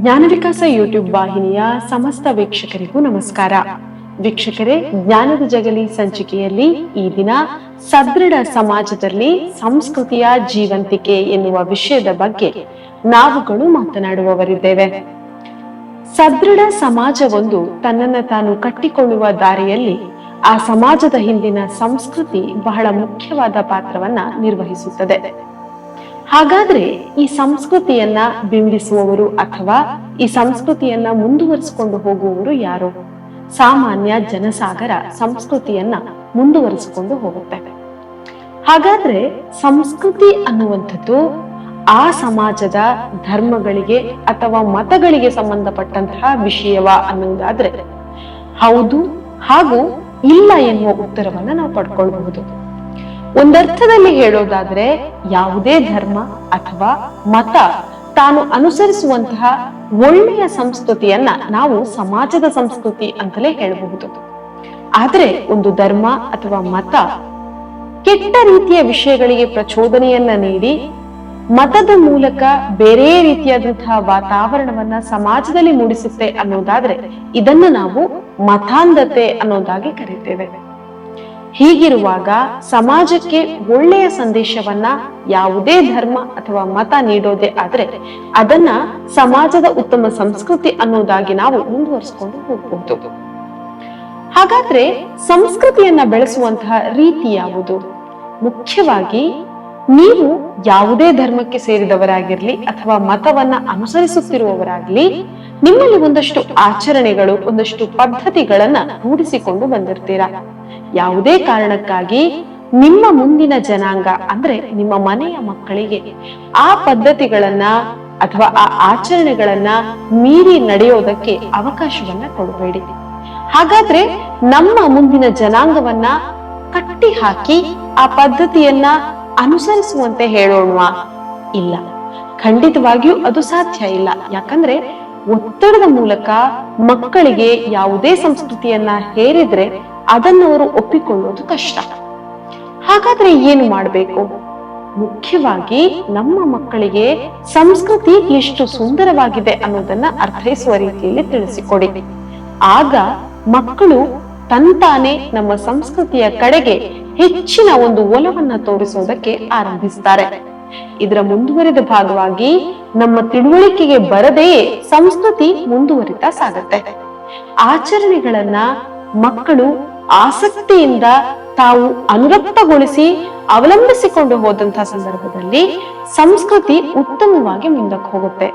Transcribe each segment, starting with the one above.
ಜ್ಞಾನ ವಿಕಾಸ ಯೂಟ್ಯೂಬ್ ವಾಹಿನಿಯ ಸಮಸ್ತ ವೀಕ್ಷಕರಿಗೂ ನಮಸ್ಕಾರ. ವೀಕ್ಷಕರೇ, ಜ್ಞಾನದ ಜಗಲಿ ಸಂಚಿಕೆಯಲ್ಲಿ ಈ ದಿನ ಸದೃಢ ಸಮಾಜದಲ್ಲಿ ಸಂಸ್ಕೃತಿಯ ಜೀವಂತಿಕೆ ಎನ್ನುವ ವಿಷಯದ ಬಗ್ಗೆ ನಾವುಗಳು ಮಾತನಾಡುವವರಿದ್ದೇವೆ. ಸದೃಢ ಸಮಾಜವೊಂದು ತನ್ನನ್ನು ತಾನು ಕಟ್ಟಿಕೊಳ್ಳುವ ದಾರಿಯಲ್ಲಿ ಆ ಸಮಾಜದ ಹಿಂದಿನ ಸಂಸ್ಕೃತಿ ಬಹಳ ಮುಖ್ಯವಾದ ಪಾತ್ರವನ್ನ ನಿರ್ವಹಿಸುತ್ತದೆ. ಹಾಗಾದ್ರೆ ಈ ಸಂಸ್ಕೃತಿಯನ್ನ ಬಿಂಬಿಸುವವರು ಅಥವಾ ಈ ಸಂಸ್ಕೃತಿಯನ್ನ ಮುಂದುವರಿಸಿಕೊಂಡು ಹೋಗುವವರು ಯಾರು? ಸಾಮಾನ್ಯ ಜನಸಾಗರ ಸಂಸ್ಕೃತಿಯನ್ನ ಮುಂದುವರಿಸಿಕೊಂಡು ಹೋಗುತ್ತವೆ ಹಾಗಾದ್ರೆ ಸಂಸ್ಕೃತಿ ಅನ್ನುವಂಥದ್ದು ಆ ಸಮಾಜದ ಧರ್ಮಗಳಿಗೆ ಅಥವಾ ಮತಗಳಿಗೆ ಸಂಬಂಧಪಟ್ಟಂತಹ ವಿಷಯವ ಅನ್ನುವುದಾದ್ರೆ ಹೌದು ಹಾಗೂ ಇಲ್ಲ ಎನ್ನುವ ಉತ್ತರವನ್ನ ನಾವು ಪಡ್ಕೊಳ್ಬಹುದು. ಒಂದರ್ಥದಲ್ಲಿ ಹೇಳೋದಾದ್ರೆ ಯಾವುದೇ ಧರ್ಮ ಅಥವಾ ಮತ ತಾನು ಅನುಸರಿಸುವಂತಹ ಒಳ್ಳೆಯ ಸಂಸ್ಕೃತಿಯನ್ನ ನಾವು ಸಮಾಜದ ಸಂಸ್ಕೃತಿ ಅಂತಲೇ ಹೇಳಬಹುದು. ಆದ್ರೆ ಒಂದು ಧರ್ಮ ಅಥವಾ ಮತ ಕೆಟ್ಟ ರೀತಿಯ ವಿಷಯಗಳಿಗೆ ಪ್ರಚೋದನೆಯನ್ನ ನೀಡಿ ಮತದ ಮೂಲಕ ಬೇರೆ ರೀತಿಯಾದಂತಹ ವಾತಾವರಣವನ್ನ ಸಮಾಜದಲ್ಲಿ ಮೂಡಿಸುತ್ತೆ ಅನ್ನೋದಾದ್ರೆ ಇದನ್ನ ನಾವು ಮತಾಂಧತೆ ಅನ್ನೋದಾಗಿ ಕರಿತೇವೆ. ಹೀಗಿರುವಾಗ ಸಮಾಜಕ್ಕೆ ಒಳ್ಳೆಯ ಸಂದೇಶವನ್ನ ಯಾವುದೇ ಧರ್ಮ ಅಥವಾ ಮತ ನೀಡೋದೇ ಆದ್ರೆ ಅದನ್ನ ಸಮಾಜದ ಉತ್ತಮ ಸಂಸ್ಕೃತಿ ಅನ್ನೋದಾಗಿ ನಾವು ಮುಂದುವರಿಸಿಕೊಂಡು ಹೋಗಬಹುದು ಹಾಗಾದ್ರೆ ಸಂಸ್ಕೃತಿಯನ್ನ ಬೆಳೆಸುವಂತಹ ರೀತಿ ಯಾವುದು? ಮುಖ್ಯವಾಗಿ ನೀವು ಯಾವುದೇ ಧರ್ಮಕ್ಕೆ ಸೇರಿದವರಾಗಿರ್ಲಿ ಅಥವಾ ಮತವನ್ನ ಅನುಸರಿಸುತ್ತಿರುವವರಾಗ್ಲಿ ನಿಮ್ಮಲ್ಲಿ ಒಂದಷ್ಟು ಆಚರಣೆಗಳು, ಒಂದಷ್ಟು ಪದ್ಧತಿಗಳನ್ನ ರೂಢಿಸಿಕೊಂಡು ಬಂದಿರ್ತೀರಾ? ಯಾವುದೇ ಕಾರಣಕ್ಕಾಗಿ ನಿಮ್ಮ ಮುಂದಿನ ಜನಾಂಗ, ಅಂದ್ರೆ ನಿಮ್ಮ ಮನೆಯ ಮಕ್ಕಳಿಗೆ ಆ ಪದ್ಧತಿಗಳನ್ನ ಅಥವಾ ಆ ಆಚರಣೆಗಳನ್ನ ಮೀರಿ ನಡೆಯೋದಕ್ಕೆ ಅವಕಾಶವನ್ನ ಕೊಡಬೇಡಿ. ಹಾಗಾದ್ರೆ ನಮ್ಮ ಮುಂದಿನ ಜನಾಂಗವನ್ನ ಕಟ್ಟಿ ಹಾಕಿ ಆ ಪದ್ಧತಿಯನ್ನ ಅನುಸರಿಸುವಂತೆ ಹೇಳೋಣ ಇಲ್ಲ. ಖಂಡಿತವಾಗಿಯೂ ಅದು ಸಾಧ್ಯ ಇಲ್ಲ. ಯಾಕಂದ್ರೆ ಒತ್ತಡದ ಮೂಲಕ ಮಕ್ಕಳಿಗೆ ಯಾವುದೇ ಸಂಸ್ಕೃತಿಯನ್ನ ಹೇರಿದ್ರೆ ಅದನ್ನು ಅವರು ಒಪ್ಪಿಕೊಳ್ಳೋದು ಕಷ್ಟ. ಹಾಗಾದ್ರೆ ಏನು ಮಾಡಬೇಕು? ಮುಖ್ಯವಾಗಿ ನಮ್ಮ ಮಕ್ಕಳಿಗೆ ಸಂಸ್ಕೃತಿ ಎಷ್ಟು ಸುಂದರವಾಗಿದೆ ಅನ್ನೋದನ್ನ ಅರ್ಥೈಸುವ ರೀತಿಯಲ್ಲಿ ತಿಳಿಸಿಕೊಡಿ. ಆಗ ಮಕ್ಕಳು ತಂತಾನೆ ನಮ್ಮ ಸಂಸ್ಕೃತಿಯ ಕಡೆಗೆ ಹೆಚ್ಚಿನ ಒಂದು ಒಲವನ್ನ ತೋರಿಸೋದಕ್ಕೆ ಆರಂಭಿಸ್ತಾರೆ. ಇದರ ಮುಂದುವರಿದ ಭಾಗವಾಗಿ ನಮ್ಮ ತಿಳುವಳಿಕೆಗೆ ಬರದೆಯೇ ಸಂಸ್ಕೃತಿ ಮುಂದುವರಿತಾ ಸಾಗುತ್ತೆ. ಆಚರಣೆಗಳನ್ನ ಮಕ್ಕಳು ಆಸಕ್ತಿಯಿಂದ ತಾವು ಅನುರಕ್ತಗೊಳಿಸಿ ಅವಲಂಬಿಸಿಕೊಂಡು ಹೋದಂತಹ ಸಂದರ್ಭದಲ್ಲಿ ಸಂಸ್ಕೃತಿ ಉತ್ತಮವಾಗಿ ಮುಂದಕ್ಕೆ ಹೋಗುತ್ತೆ.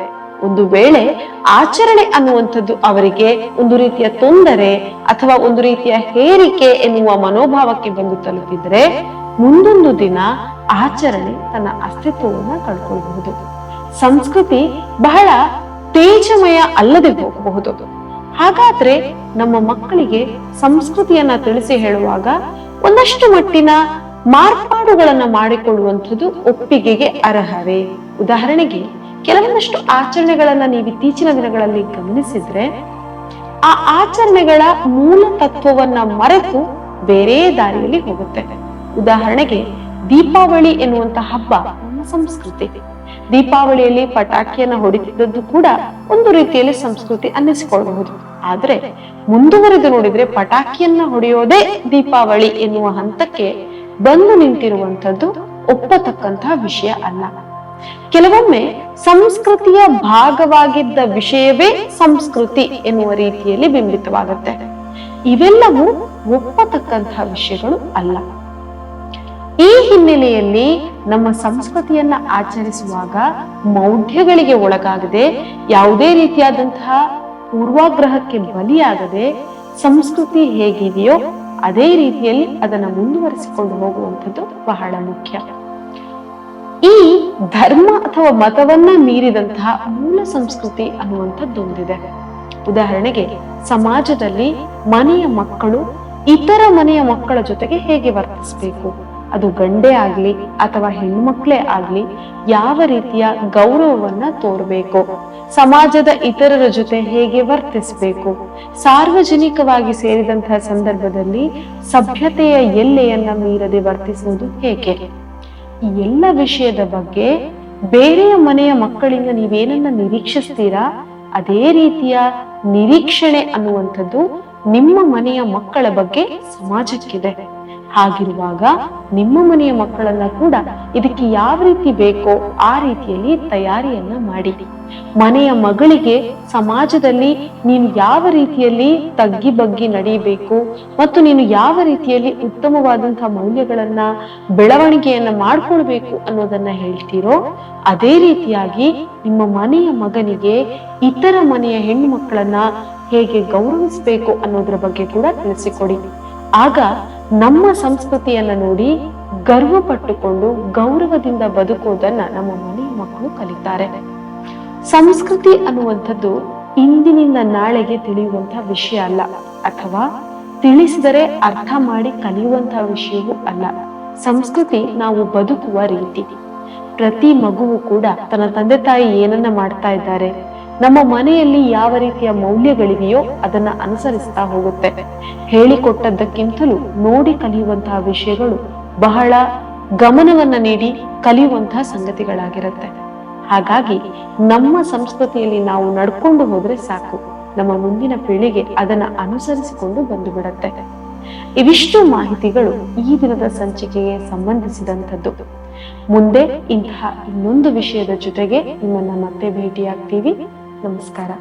ಒಂದು ವೇಳೆ ಆಚರಣೆ ಅನ್ನುವಂಥದ್ದು ಅವರಿಗೆ ಒಂದು ರೀತಿಯ ತೊಂದರೆ ಅಥವಾ ಒಂದು ರೀತಿಯ ಹೇರಿಕೆ ಎನ್ನುವ ಮನೋಭಾವಕ್ಕೆ ಬಂದು ತಲುಪಿದ್ರೆ ಮುಂದೊಂದು ದಿನ ಆಚರಣೆ ತನ್ನ ಅಸ್ತಿತ್ವವನ್ನ ಕಳ್ಕೊಳ್ಬಹುದು. ಸಂಸ್ಕೃತಿ ಬಹಳ ತೇಜಮಯ ಅಲ್ಲದೆ ಹೋಗಬಹುದು. ಹಾಗಾದ್ರೆ ನಮ್ಮ ಮಕ್ಕಳಿಗೆ ಸಂಸ್ಕೃತಿಯನ್ನ ತಿಳಿಸಿ ಹೇಳುವಾಗ ಒಂದಷ್ಟು ಮಟ್ಟಿನ ಮಾರ್ಪಾಡುಗಳನ್ನ ಮಾಡಿಕೊಳ್ಳುವಂಥದ್ದು ಒಪ್ಪಿಗೆಗೆ ಅರ್ಹವೇ? ಉದಾಹರಣೆಗೆ, ಕೆಲವೊಂದಷ್ಟು ಆಚರಣೆಗಳನ್ನ ನೀವು ಇತ್ತೀಚಿನ ದಿನಗಳಲ್ಲಿ ಗಮನಿಸಿದ್ರೆ, ಆ ಆಚರಣೆಗಳ ಮೂಲ ತತ್ವವನ್ನ ಮರೆತು ಬೇರೆ ದಾರಿಯಲ್ಲಿ ಹೋಗುತ್ತೆ. ಉದಾಹರಣೆಗೆ ದೀಪಾವಳಿ ಎನ್ನುವಂತ ಹಬ್ಬ ನಮ್ಮ ಸಂಸ್ಕೃತಿ. ದೀಪಾವಳಿಯಲ್ಲಿ ಪಟಾಕಿಯನ್ನ ಹೊಡಿತಿದ್ದದ್ದು ಕೂಡ ಒಂದು ರೀತಿಯಲ್ಲಿ ಸಂಸ್ಕೃತಿ ಅನ್ನಿಸಿಕೊಳ್ಳಬಹುದು. ಆದ್ರೆ ಮುಂದುವರೆದು ನೋಡಿದ್ರೆ ಪಟಾಕಿಯನ್ನ ಹೊಡೆಯೋದೇ ದೀಪಾವಳಿ ಎನ್ನುವ ಹಂತಕ್ಕೆ ಬಂದು ನಿಂತಿರುವಂತದ್ದು ಒಪ್ಪತಕ್ಕಂತಹ ವಿಷಯ ಅಲ್ಲ. ಕೆಲವೊಮ್ಮೆ ಸಂಸ್ಕೃತಿಯ ಭಾಗವಾಗಿದ್ದ ವಿಷಯವೇ ಸಂಸ್ಕೃತಿ ಎನ್ನುವ ರೀತಿಯಲ್ಲಿ ಬಿಂಬಿತವಾಗುತ್ತೆ. ಇವೆಲ್ಲವೂ ಒಪ್ಪತಕ್ಕಂತಹ ವಿಷಯಗಳು ಅಲ್ಲ. ಈ ಹಿನ್ನೆಲೆಯಲ್ಲಿ ನಮ್ಮ ಸಂಸ್ಕೃತಿಯನ್ನ ಆಚರಿಸುವಾಗ ಮೌಢ್ಯಗಳಿಗೆ ಒಳಗಾಗದೆ ಯಾವುದೇ ರೀತಿಯಾದಂತಹ ಪೂರ್ವಾಗ್ರಹಕ್ಕೆ ಬಲಿಯಾಗದೆ ಸಂಸ್ಕೃತಿ ಹೇಗಿದೆಯೋ ಅದೇ ರೀತಿಯಲ್ಲಿ ಅದನ್ನು ಮುಂದುವರಿಸಿಕೊಂಡು ಹೋಗುವಂಥದ್ದು ಬಹಳ ಮುಖ್ಯ. ಈ ಧರ್ಮ ಅಥವಾ ಮತವನ್ನ ಮೀರಿದಂತಹ ಮೂಲ ಸಂಸ್ಕೃತಿ ಅನ್ನುವಂಥದ್ದೊಂದಿದೆ ಉದಾಹರಣೆಗೆ ಸಮಾಜದಲ್ಲಿ ಮನೆಯ ಮಕ್ಕಳು ಇತರ ಮನೆಯ ಮಕ್ಕಳ ಜೊತೆಗೆ ಹೇಗೆ ವರ್ತಿಸಬೇಕು? ಅದು ಗಂಡೇ ಆಗ್ಲಿ ಅಥವಾ ಹೆಣ್ಮಕ್ಳೇ ಆಗ್ಲಿ ಯಾವ ರೀತಿಯ ಗೌರವವನ್ನ ತೋರ್ಬೇಕು? ಸಮಾಜದ ಇತರರ ಜೊತೆ ಹೇಗೆ ವರ್ತಿಸಬೇಕು? ಸಾರ್ವಜನಿಕವಾಗಿ ಸೇರಿದಂತಹ ಸಂದರ್ಭದಲ್ಲಿ ಸಭ್ಯತೆಯ ಎಲ್ಲೆಯನ್ನ ಮೀರದೆ ವರ್ತಿಸುವುದು ಹೇಗೆ? ಈ ಎಲ್ಲ ವಿಷಯದ ಬಗ್ಗೆ ಬೇರೆಯ ಮನೆಯ ಮಕ್ಕಳಿಂದ ನೀವೇನನ್ನ ನಿರೀಕ್ಷಿಸ್ತೀರಾ? ಅದೇ ರೀತಿಯ ನಿರೀಕ್ಷಣೆ ಅನ್ನುವಂಥದ್ದು ನಿಮ್ಮ ಮನೆಯ ಮಕ್ಕಳ ಬಗ್ಗೆ ಸಮಾಜಕ್ಕಿದೆ. ಹಾಗಿರುವಾಗ ನಿಮ್ಮ ಮನೆಯ ಮಕ್ಕಳನ್ನ ಕೂಡ ಇದಕ್ಕೆ ಯಾವ ರೀತಿ ಬೇಕೋ ಆ ರೀತಿಯಲ್ಲಿ ತಯಾರಿಯನ್ನ ಮಾಡಿ. ಮನೆಯ ಮಗಳಿಗೆ ಸಮಾಜದಲ್ಲಿ ನೀನು ಯಾವ ರೀತಿಯಲ್ಲಿ ತಗ್ಗಿ ಬಗ್ಗಿ ನಡೀಬೇಕು ಮತ್ತು ನೀನು ಯಾವ ರೀತಿಯಲ್ಲಿ ಉತ್ತಮವಾದಂತಹ ಮೌಲ್ಯಗಳನ್ನ ಬೆಳವಣಿಗೆಯನ್ನ ಮಾಡ್ಕೊಳ್ಬೇಕು ಅನ್ನೋದನ್ನ ಹೇಳ್ತೀರೋ, ಅದೇ ರೀತಿಯಾಗಿ ನಿಮ್ಮ ಮನೆಯ ಮಗನಿಗೆ ಇತರ ಮನೆಯ ಹೆಣ್ಣು ಮಕ್ಕಳನ್ನ ಹೇಗೆ ಗೌರವಿಸಬೇಕು ಅನ್ನೋದ್ರ ಬಗ್ಗೆ ಕೂಡ ತಿಳಿಸಿಕೊಡಿ. ಆಗ ನಮ್ಮ ಸಂಸ್ಕೃತಿಯನ್ನ ನೋಡಿ ಗರ್ವ ಪಟ್ಟುಕೊಂಡು ಗೌರವದಿಂದ ಬದುಕುವುದನ್ನ ನಮ್ಮ ಮನೆ ಮಕ್ಕಳು ಕಲಿತಾರೆ. ಸಂಸ್ಕೃತಿ ಅನ್ನುವಂಥದ್ದು ಇಂದಿನಿಂದ ನಾಳೆಗೆ ತಿಳಿಯುವಂತಹ ವಿಷಯ ಅಲ್ಲ. ಅಥವಾ ತಿಳಿಸಿದರೆ ಅರ್ಥ ಮಾಡಿ ಕಲಿಯುವಂತಹ ವಿಷಯವೂ ಅಲ್ಲ. ಸಂಸ್ಕೃತಿ ನಾವು ಬದುಕುವ ರೀತಿ. ಪ್ರತಿ ಮಗುವು ಕೂಡ ತನ್ನ ತಂದೆ ತಾಯಿ ಏನನ್ನ ಮಾಡ್ತಾ ಇದ್ದಾರೆ? ನಮ್ಮ ಮನೆಯಲ್ಲಿ ಯಾವ ರೀತಿಯ ಮೌಲ್ಯಗಳಿವೆಯೋ ಅದನ್ನ ಅನುಸರಿಸ್ತಾ ಹೋಗುತ್ತೆ. ಹೇಳಿಕೊಟ್ಟದ್ದಕ್ಕಿಂತಲೂ ನೋಡಿ ಕಲಿಯುವಂತಹ ವಿಷಯಗಳು ಬಹಳ ಗಮನವನ್ನ ನೀಡಿ ಕಲಿಯುವಂತಹ ಸಂಗತಿಗಳಾಗಿರುತ್ತೆ. ಹಾಗಾಗಿ ನಮ್ಮ ಸಂಸ್ಕೃತಿಯಲ್ಲಿ ನಾವು ನಡ್ಕೊಂಡು ಹೋದ್ರೆ ಸಾಕು. ನಮ್ಮ ಮುಂದಿನ ಪೀಳಿಗೆ ಅದನ್ನ ಅನುಸರಿಸಿಕೊಂಡು ಬಂದು ಬಿಡತ್ತೆ ಇವಿಷ್ಟು ಮಾಹಿತಿಗಳು ಈ ದಿನದ ಸಂಚಿಕೆಗೆ ಸಂಬಂಧಿಸಿದಂಥದ್ದು. ಮುಂದೆ ಇಂತಹ ಇನ್ನೊಂದು ವಿಷಯದ ಜೊತೆಗೆ ನಿಮ್ಮನ್ನ ಮತ್ತೆ ಭೇಟಿಯಾಗ್ತೀವಿ. ನಮಸ್ಕಾರ